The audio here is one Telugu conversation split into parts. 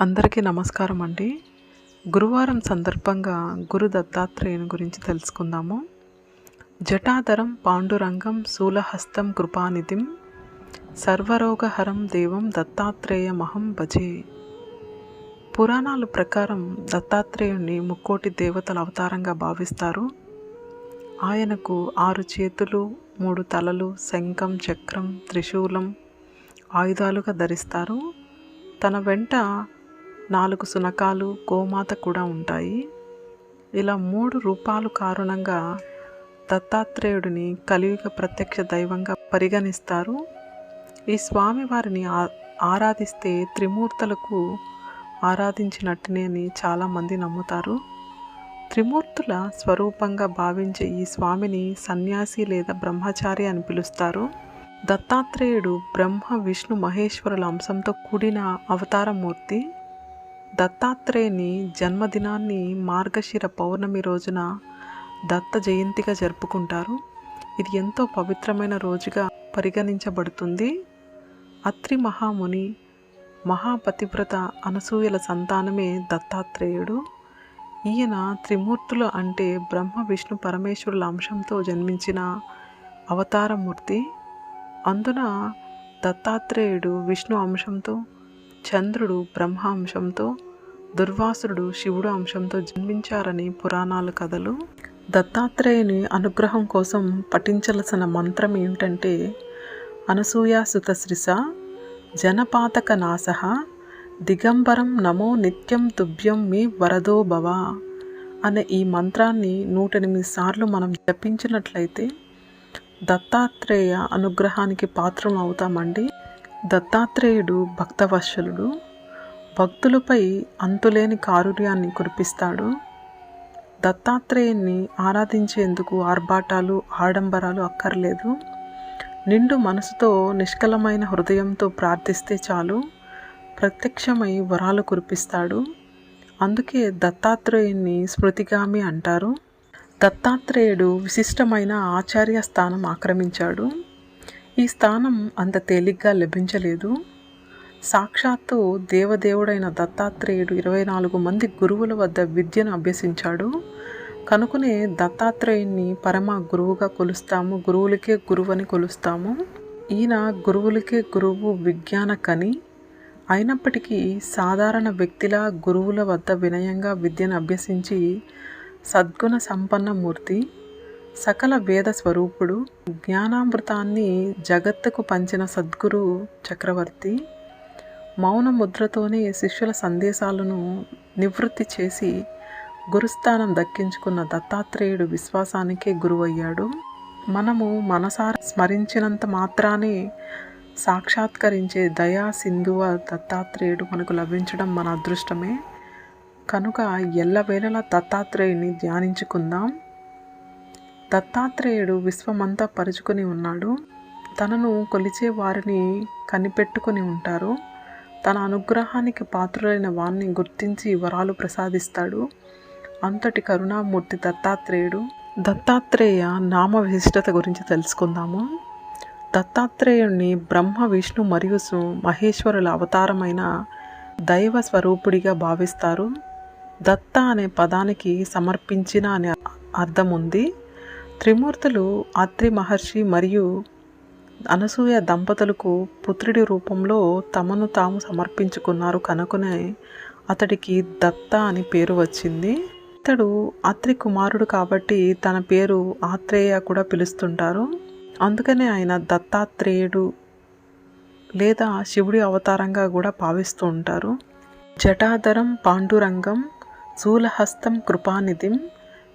అందరికీ నమస్కారం అండి. గురువారం సందర్భంగా గురు దత్తాత్రేయుని గురించి తెలుసుకుందాము. జటాధరం పాండురంగం శూలహస్తం కృపానిధిం సర్వరోగహరం దేవం దత్తాత్రేయమహం భజే. పురాణాల ప్రకారం దత్తాత్రేయుని ముక్కోటి దేవతల అవతారంగా భావిస్తారు. ఆయనకు ఆరు చేతులు మూడు తలలు శంఖం చక్రం త్రిశూలం ఆయుధాలుగా ధరిస్తారు. తన వెంట నాలుగు సునకాలు గోమాత కూడా ఉంటాయి. ఇలా మూడు రూపాలు కారణంగా దత్తాత్రేయుడిని కలియుగ ప్రత్యక్ష దైవంగా పరిగణిస్తారు. ఈ స్వామి వారిని ఆ- ఆరాధిస్తే త్రిమూర్తులకు ఆరాధించినట్టునే అని చాలామంది నమ్ముతారు. త్రిమూర్తుల స్వరూపంగా భావించే ఈ స్వామిని సన్యాసి లేదా బ్రహ్మచారి అని పిలుస్తారు. దత్తాత్రేయుడు బ్రహ్మ విష్ణు మహేశ్వరుల అంశంతో కూడిన అవతారమూర్తి. దత్తాత్రేయుని జన్మదినాన్ని మార్గశిర పౌర్ణమి రోజున దత్త జయంతిగా జరుపుకుంటారు. ఇది ఎంతో పవిత్రమైన రోజుగా పరిగణించబడుతుంది. అత్రి మహాముని మహాపతివ్రత అనసూయల సంతానమే దత్తాత్రేయుడు. ఈయన త్రిమూర్తులు అంటే బ్రహ్మ విష్ణు పరమేశ్వరుల అంశంతో జన్మించిన అవతారమూర్తి. అందున దత్తాత్రేయుడు విష్ణు అంశంతో చంద్రుడు బ్రహ్మ అంశంతో దుర్వాసుడు శివుడు అంశంతో జన్మించారని పురాణాల కథలు. దత్తాత్రేయుని అనుగ్రహం కోసం పఠించలసిన మంత్రం ఏమిటంటే అనసూయాసుత శ్రిస జనపాతక నాశ దిగంబరం నమో నిత్యం తుభ్యం మీ వరదో భవ అనే ఈ మంత్రాన్ని నూట ఎనిమిది సార్లు మనం జపించినట్లయితే దత్తాత్రేయ అనుగ్రహానికి పాత్రం అవుతామండి. దత్తాత్రేయుడు భక్తవత్సలుడు. భక్తులపై అంతులేని కారుణ్యాన్ని కురిపిస్తాడు. దత్తాత్రేయుణ్ణి ఆరాధించేందుకు ఆర్భాటాలు ఆడంబరాలు అక్కర్లేదు. నిండు మనసుతో నిష్కలమైన హృదయంతో ప్రార్థిస్తే చాలు. ప్రత్యక్షమై వరాలు కురిపిస్తాడు. అందుకే దత్తాత్రేయుణ్ణి స్మృతిగామి అంటారు. దత్తాత్రేయుడు విశిష్టమైన ఆచార్య స్థానం ఆక్రమించాడు. ఈ స్థానం అంత తేలిగ్గా లభించలేదు. సాక్షాత్తు దేవదేవుడైన దత్తాత్రేయుడు ఇరవై నాలుగు మంది గురువుల వద్ద విద్యను అభ్యసించాడు. కనుకనే దత్తాత్రేయుణ్ణి పరమ గురువుగా కొలుస్తాము గురువులకే గురువు అని కొలుస్తాము. ఈయన గురువులకే గురువు విజ్ఞాన కని. అయినప్పటికీ సాధారణ వ్యక్తిలా గురువుల వద్ద వినయంగా విద్యను అభ్యసించి సద్గుణ సంపన్నమూర్తి సకల వేద స్వరూపుడు జ్ఞానామృతాన్ని జగత్తుకు పంచిన సద్గురు చక్రవర్తి. మౌన ముద్రతోనే శిష్యుల సందేశాలను నివృత్తి చేసి గురుస్థానం దక్కించుకున్న దత్తాత్రేయుడు విశ్వాసానికే గురువయ్యాడు. మనము మనసారా స్మరించినంత మాత్రానే సాక్షాత్కరించే దయా సింధువ దత్తాత్రేయుడు మనకు లభించడం మన అదృష్టమే. కనుక ఎల్లవేళలా దత్తాత్రేయుని ధ్యానించుకుందాం. దత్తాత్రేయుడు విశ్వమంతా పరుచుకొని ఉన్నాడు. తనను కొలిచే వారిని కనిపెట్టుకుని ఉంటారు. తన అనుగ్రహానికి పాత్రులైన వారిని గుర్తించి వరాలు ప్రసాదిస్తాడు. అంతటి కరుణామూర్తి దత్తాత్రేయుడు. దత్తాత్రేయ నామ విశిష్టత గురించి తెలుసుకుందాము. దత్తాత్రేయుణ్ణి బ్రహ్మ విష్ణు మరియు సు- మహేశ్వరుల అవతారమైన దైవ స్వరూపుడిగా భావిస్తారు. దత్త అనే పదానికి సమర్పించిన అనే అర్థం ఉంది త్రిమూర్తులు అత్రి మహర్షి మరియు అనసూయ దంపతులకు పుత్రుడి రూపంలో తమను తాము సమర్పించుకున్నారు కనుకనే అతడికి దత్త అని పేరు వచ్చింది. ఇతడు అత్రి కుమారుడు కాబట్టి తన పేరు ఆత్రేయ కూడా పిలుస్తుంటారు. అందుకనే ఆయన దత్తాత్రేయుడు లేదా శివుడి అవతారంగా కూడా భావిస్తూ ఉంటారు. జటాధరం పాండురంగం శూలహస్తం కృపానిధిం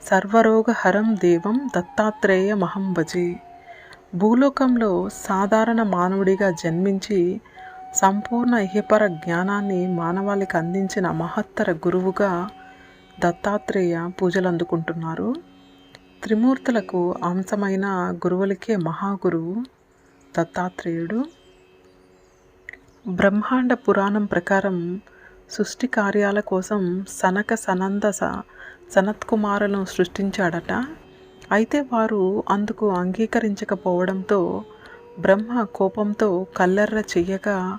సర్వరోగహరం దేవం దత్తాత్రేయ మహం భజే భూలోకంలో సాధారణ మానవుడిగా జన్మించి సంపూర్ణ ఇహపర జ్ఞానాన్ని మానవాళికి అందించిన మహత్తర గురువుగా దత్తాత్రేయ పూజలు అందుకుంటున్నారు త్రిమూర్తులకు అంశమైన గురువులకే మహాగురువు దత్తాత్రేయుడు. బ్రహ్మాండ పురాణం ప్రకారం సృష్టి కార్యాల కోసం సనక సనంద సనత్కుమారులను సృష్టించాడట. అయితే వారు అందుకు అంగీకరించకపోవడంతో బ్రహ్మ కోపంతో కల్లెర్ర చెయ్యగా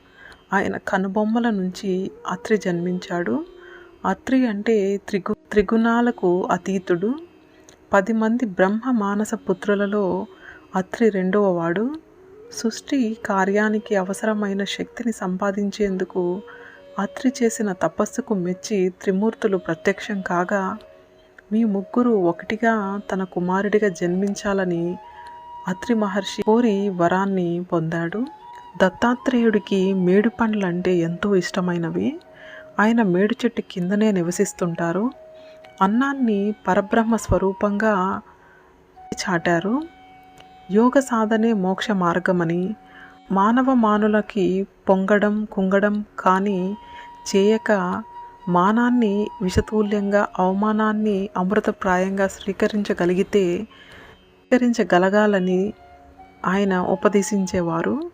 ఆయన కనుబొమ్మల నుంచి అత్రి జన్మించాడు. అత్రి అంటే త్రిగు త్రిగుణాలకు అతీతుడు. పది మంది బ్రహ్మ మానస పుత్రులలో అత్రి రెండవ వాడు. సృష్టి కార్యానికి అవసరమైన శక్తిని సంపాదించేందుకు అత్రి చేసిన తపస్సుకు మెచ్చి త్రిమూర్తులు ప్రత్యక్షం కాగా మీ ముగ్గురు ఒకటిగా తన కుమారుడిగా జన్మించాలని అత్రి మహర్షి కోరి వరాన్ని పొందాడు. దత్తాత్రేయుడికి మేడు పండ్లు అంటే ఎంతో ఇష్టమైనవి. ఆయన మేడు చెట్టు కిందనే నివసిస్తుంటారు. అన్నాన్ని పరబ్రహ్మ స్వరూపంగా చాటారు. యోగ సాధనే మోక్ష మార్గమని మానవ మానులకి పొంగడం కుంగడం కానీ చేయక మానాన్ని విషతుల్యంగా అవమానాన్ని అమృతప్రాయంగా స్వీకరించగలిగితే స్వీకరించగలగాలని ఆయన ఉపదేశించేవారు.